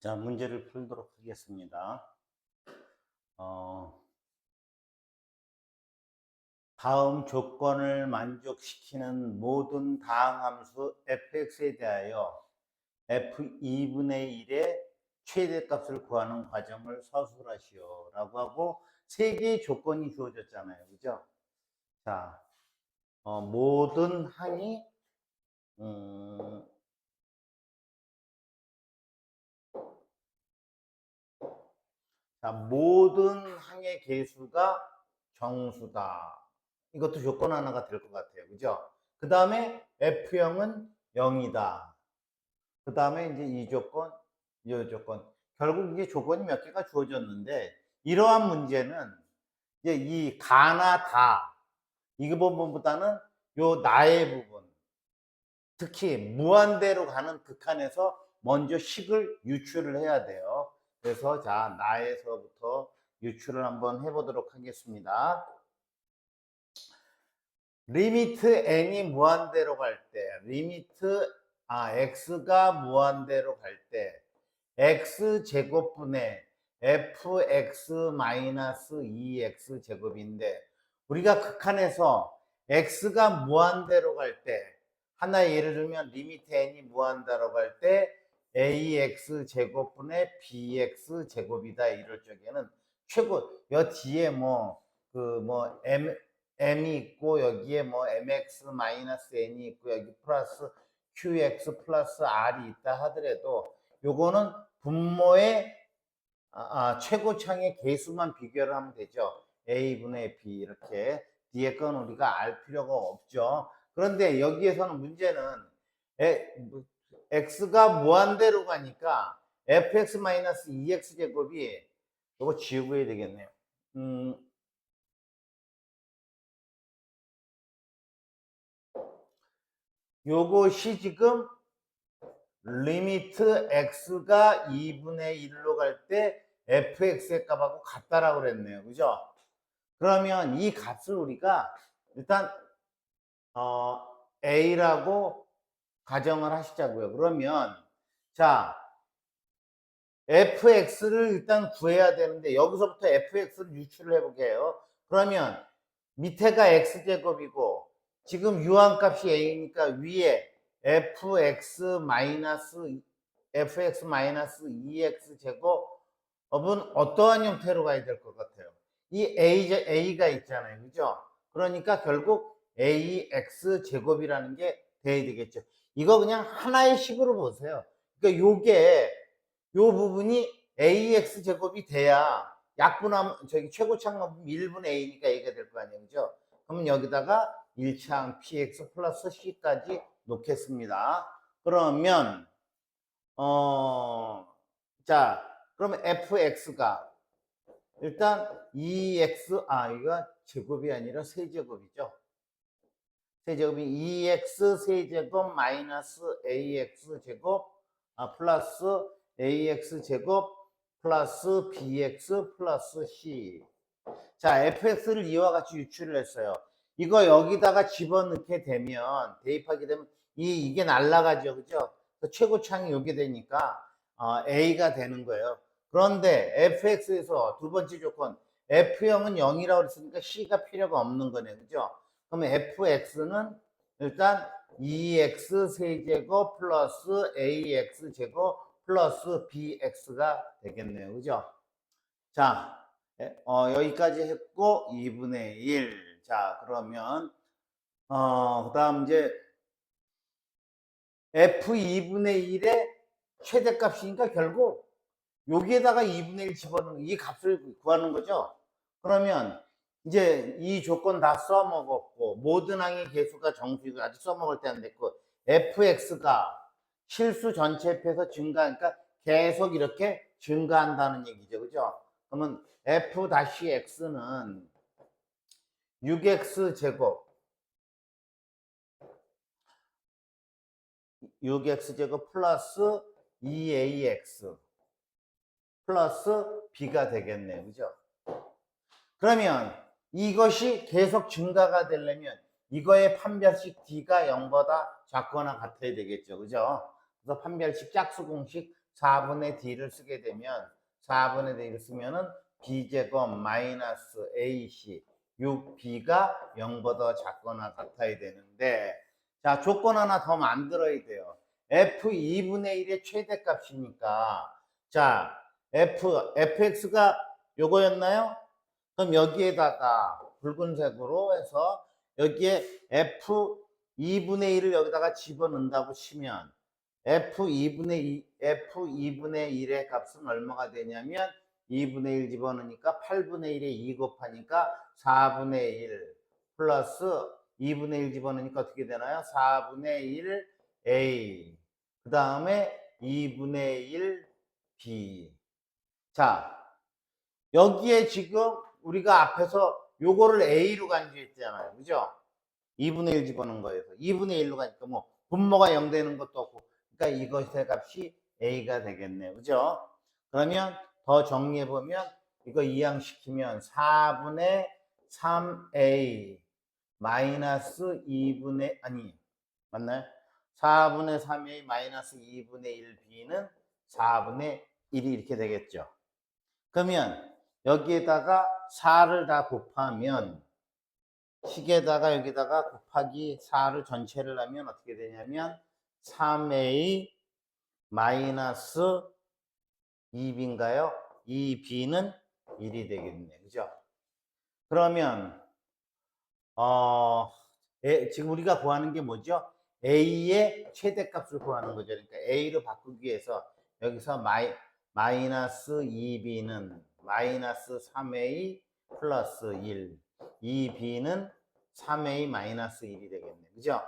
자, 문제를 풀도록 하겠습니다. 어, 다음 조건을 만족시키는 모든 다항함수 fx에 대하여 f2분의 1의 최대값을 구하는 과정을 서술하시오 라고 하고 세 개의 조건이 주어졌잖아요. 그죠? 자, 어, 모든 항이 음, 자, 모든 항의 개수가 정수다. 이것도 조건 하나가 될 것 같아요. 그죠? 그 다음에 F형은 0이다. 그 다음에 이제 이 조건, 이 조건. 결국 이게 조건이 몇 개가 주어졌는데, 이러한 문제는 이제 이 가나 다, 이 부분보다는 요 나의 부분, 특히 무한대로 가는 극한에서 먼저 식을 유출을 해야 돼요. 그래서 자, 나에서부터 유출을 한번 해보도록 하겠습니다. 리미트 n이 무한대로 갈 때, 리미트 아 x가 무한대로 갈 때, x 제곱분의 fx 마이너스 2x 제곱인데 우리가 극한에서 x가 무한대로 갈 때, 하나 예를 들면 리미트 n이 무한대로 갈 때 ax 제곱분의 bx 제곱이다 이럴 적에는 최고 여 뒤에 뭐그 뭐 m m이 있고 여기에 뭐 mx 마이너스 n이 있고 여기 플러스 qx 플러스 r이 있다 하더라도 요거는 분모의 아, 아, 최고창의 개수만 비교를 하면 되죠. a분의 b 이렇게 뒤에 건 우리가 알 필요가 없죠. 그런데 여기에서는 문제는 에, 뭐, x가 무한대로 가니까 fx-2x 제곱이 이거 지우고 해야 되겠네요. 음, 요것이 지금 리미트 x가 2분의 1로 갈 때 fx의 값하고 같다라고 그랬네요. 그죠? 그러면 이 값을 우리가 일단 어, a라고 가정을 하시자고요. 그러면 자 fx를 일단 구해야 되는데 여기서부터 fx를 유출을 해보게요. 그러면 밑에가 x제곱이고 지금 유한값이 a니까 위에 fx 마이너스 fx 마이너스 2x 제곱은 어떠한 형태로 가야 될 것 같아요? 이 a, a가 있잖아요. 그죠? 그러니까 결국 ax 제곱이라는 게 돼야 되겠죠. 이거 그냥 하나의 식으로 보세요. 그러니까 요게 요 부분이 ax 제곱이 돼야 약분하면 저기 최고차항 1분의 a니까 a가 될 거 아니에요. 그죠? 그러면 여기다가 1차항 px 플러스 c까지 놓겠습니다. 그러면 어, 자, 그러면 fx가 일단 2x 아 이거 제곱이 아니라 세제곱이죠. 세제곱이 2x 세제곱 마이너스 ax 제곱 아, 플러스 ax 제곱 플러스 bx 플러스 c. 자, fx를 이와 같이 유출을 했어요. 이거 여기다가 집어넣게 되면 대입하게 되면 이 이게 날라가죠, 그죠? 그 최고창이 여기 되니까 어, a가 되는 거예요. 그런데 fx에서 두 번째 조건 f형은 0이라고 했으니까 c가 필요가 없는 거네, 그죠? 그러면 fx는 일단 2x 세제곱 플러스 ax 제곱 플러스 bx가 되겠네요. 그죠? 자, 어, 여기까지 했고 2분의 1. 자, 그러면 어, 그다음 이제 f2분의 1의 최대값이니까 결국 여기에다가 2분의 1 집어넣는 이 값을 구하는 거죠. 그러면 이제 이 조건 다 써먹었고 모든 항의 개수가 정수이고 아직 써먹을 때 안 됐고 fx가 실수 전체 합해서 증가하니까 계속 이렇게 증가한다는 얘기죠. 그죠? 그러면 f-x는 6x 제곱 6x 제곱 플러스 2ax 플러스 b가 되겠네요. 그죠? 그러면 이것이 계속 증가가 되려면 이거의 판별식 d가 0보다 작거나 같아야 되겠죠. 그죠? 그래서 판별식 짝수 공식 4분의 d를 쓰게 되면 4분의 d를 쓰면은 b제곱 마이너스 ac 6b가 0보다 작거나 같아야 되는데 자 조건 하나 더 만들어야 돼요 f 2분의 1의 최대값이니까 자 f fx가 요거였나요? 그럼 여기에다가 붉은색으로 해서 여기에 f 2분의 1을 여기다가 집어넣는다고 치면 f 2분의 2 f 2분의 1의 값은 얼마가 되냐면 2분의 1 집어넣으니까 8분의 1에 2 곱하니까 4분의 1 플러스 2분의 1 집어넣으니까 어떻게 되나요? 4분의 1 a 그 다음에 2분의 1 b 자 여기에 지금 우리가 앞에서 요거를 a로 간주했잖아요 그죠? 2분의 1 집어넣은 거에서 2분의 1로 가니까 뭐 분모가 0 되는 것도 없고 그러니까 이것의 값이 a가 되겠네요 그죠? 그러면 더 정리해 보면 이거 이항시키면 4분의 3a 마이너스 2분의 아니 맞나요? 4분의 3a 마이너스 2분의 1b는 4분의 1이 이렇게 되겠죠. 그러면 여기에다가 4를 다 곱하면 식에다가 여기다가 곱하기 4를 전체를 하면 어떻게 되냐면 3a 마이너스 2b인가요? 2b는 1이 되겠네. 그죠? 그러면 어 에- 지금 우리가 구하는 게 뭐죠? a의 최대값을 구하는 거죠. 그러니까 a로 바꾸기 위해서 여기서 마이, 마이너스 2b는 마이너스 3a 플러스 1 2b는 3a 마이너스 1이 되겠네. 그죠?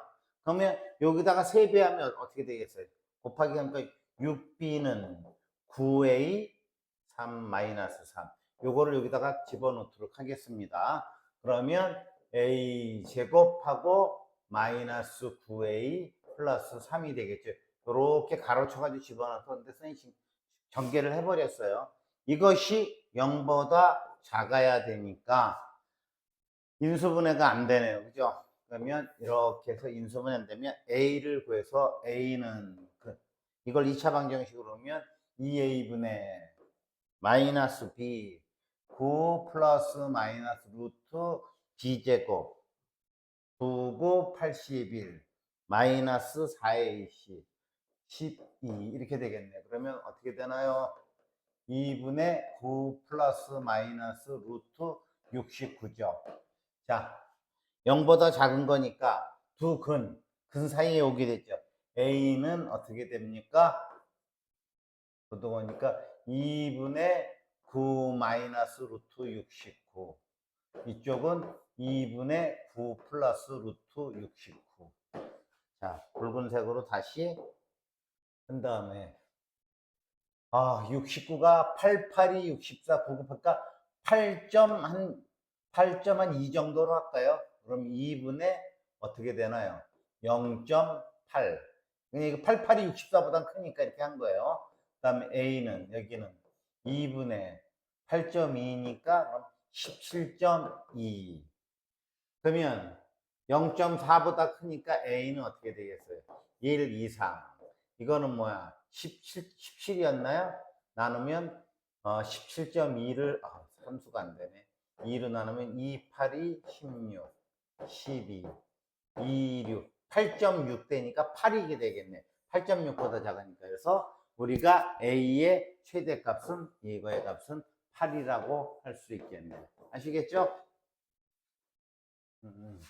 그러면 여기다가 3배 하면 어떻게 되겠어요? 곱하기 하니까 6b는 9a 3 마이너스 3 요거를 여기다가 집어넣도록 하겠습니다. 그러면 a 제곱하고 마이너스 9a 플러스 3이 되겠죠. 이렇게 가로쳐가지고 집어넣어서 근데 선생님 전개를 해버렸어요. 이것이 0보다 작아야 되니까 인수분해가 안 되네요. 그죠? 그러면 이렇게 해서 인수분해 안 되면 a를 구해서 a는 그 이걸 2차 방정식으로 하면 2a분의 마이너스 b 9 플러스 마이너스 루트 b제곱 9고 81 마이너스 4ac 12 이렇게 되겠네. 그러면 어떻게 되나요? 2분의 9 플러스 마이너스 루트 69죠. 자, 0보다 작은 거니까 두 근, 근 사이에 오게 됐죠. A는 어떻게 됩니까? 그동안이니까 2분의 9 마이너스 루트 69. 이쪽은 2분의 9 플러스 루트 69. 자, 붉은색으로 다시 한 다음에 아, 69가 88이 64, 9 곱하니까 8점 한 8점 한 2 정도로 할까요? 그럼 2분의 어떻게 되나요? 0.8. 그냥 이거 88이 64보다 크니까 이렇게 한 거예요. 그 다음에 A는 여기는 2분의 8.2니까 17.2. 그러면 0.4보다 크니까 A는 어떻게 되겠어요? 1 이상. 이거는 뭐야? 17, 17이었나요? 나누면 어, 17.2를 아, 함수가 안 되네. 2로 나누면 2, 8이 16, 12, 2, 6, 8.6 되니까 8이게 되겠네. 8.6보다 작으니까. 그래서 우리가 A의 최대값은 이거의 값은 8이라고 할 수 있겠네. 아시겠죠? 음, 음.